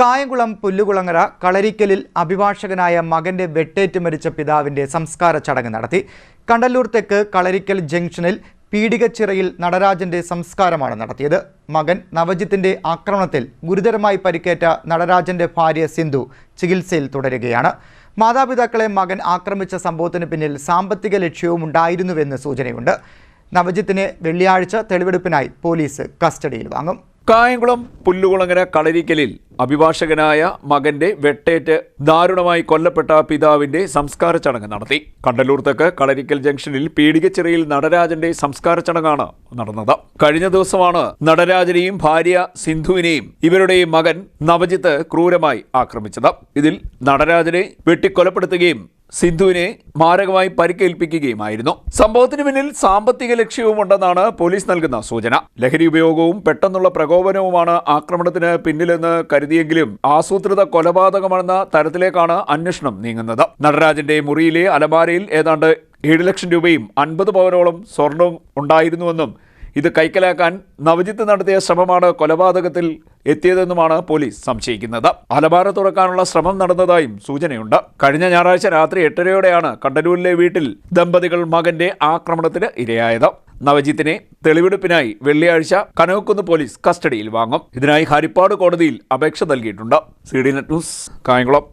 കായംകുളം പുല്ലുകുളങ്ങര കളരിക്കലിൽ അഭിഭാഷകനായ മകന്റെ വെട്ടേറ്റ് മരിച്ച പിതാവിന്റെ സംസ്കാര ചടങ്ങ് നടത്തി. കണ്ടല്ലൂർ തെക്ക് കളരിക്കൽ ജംഗ്ഷനിൽ പീഡികച്ചിറയിൽ നടരാജന്റെ സംസ്കാരമാണ് നടത്തിയത്. മകൻ നവജിത്തിന്റെ ആക്രമണത്തിൽ ഗുരുതരമായി പരിക്കേറ്റ നടരാജന്റെ ഭാര്യ സിന്ധു ചികിത്സയിൽ തുടരുകയാണ്. മാതാപിതാക്കളെ മകൻ ആക്രമിച്ച സംഭവത്തിന് പിന്നിൽ സാമ്പത്തിക ലക്ഷ്യവും ഉണ്ടായിരുന്നുവെന്ന് സൂചനയുണ്ട്. നവജിത്തിനെ വെള്ളിയാഴ്ച തെളിവെടുപ്പിനായി പോലീസ് കസ്റ്റഡിയിൽ വാങ്ങും. കായംകുളം പുല്ലുകുളങ്ങര കളരിക്കലിൽ അഭിഭാഷകനായ മകന്റെ വെട്ടേറ്റ് ദാരുണമായി കൊല്ലപ്പെട്ട പിതാവിന്റെ സംസ്കാര ചടങ്ങ് നടത്തി. കണ്ടല്ലൂർ തെക്ക് കളരിക്കൽ ജംഗ്ഷനിൽ പീടികച്ചിറയിൽ നടരാജന്റെ സംസ്കാര ചടങ്ങാണ് നടന്നത്. കഴിഞ്ഞ ദിവസമാണ് നടരാജനെയും ഭാര്യ സിന്ധുവിനെയും ഇവരുടെ മകൻ നവജിത്ത് ക്രൂരമായി ആക്രമിച്ചത്. ഇതിൽ നടരാജനെ വെട്ടിക്കൊലപ്പെടുത്തുകയും സിന്ധുവിനെ മാരകമായി പരിക്കേൽപ്പിക്കുകയുമായിരുന്നു. സംഭവത്തിന് പിന്നിൽ സാമ്പത്തിക ലക്ഷ്യവുമുണ്ടെന്നാണ് പോലീസ് നൽകുന്ന സൂചന. ലഹരി ഉപയോഗവും പെട്ടെന്നുള്ള പ്രകോപനവുമാണ് ആക്രമണത്തിന് പിന്നിലെന്ന് കരുതിയെങ്കിലും ആസൂത്രിത കൊലപാതകമെന്ന തരത്തിലേക്കാണ് അന്വേഷണം നീങ്ങുന്നത്. നടരാജന്റെ മുറിയിലെ അലമാരയിൽ ഏതാണ്ട് ഏഴ് ലക്ഷം രൂപയും അൻപത് പവനോളം സ്വർണവും ഉണ്ടായിരുന്നുവെന്നും ഇത് കൈക്കലാക്കാൻ നവജിത്ത് നടത്തിയ ശ്രമമാണ് കൊലപാതകത്തിൽ എത്തിയതെന്നുമാണ് പോലീസ് സംശയിക്കുന്നത്. അലമാര തുറക്കാനുള്ള ശ്രമം നടന്നതായും സൂചനയുണ്ട്. കഴിഞ്ഞ ഞായറാഴ്ച രാത്രി എട്ടരയോടെയാണ് കണ്ടലൂരിലെ വീട്ടിൽ ദമ്പതികൾ മകന്റെ ആക്രമണത്തിന് ഇരയായത്. നവജിത്തിനെ തെളിവെടുപ്പിനായി വെള്ളിയാഴ്ച കനകക്കുന്ന് പോലീസ് കസ്റ്റഡിയിൽ വാങ്ങും. ഇതിനായി ഹരിപ്പാട് കോടതിയിൽ അപേക്ഷ നൽകിയിട്ടുണ്ട്. C D net news Kayamkulam.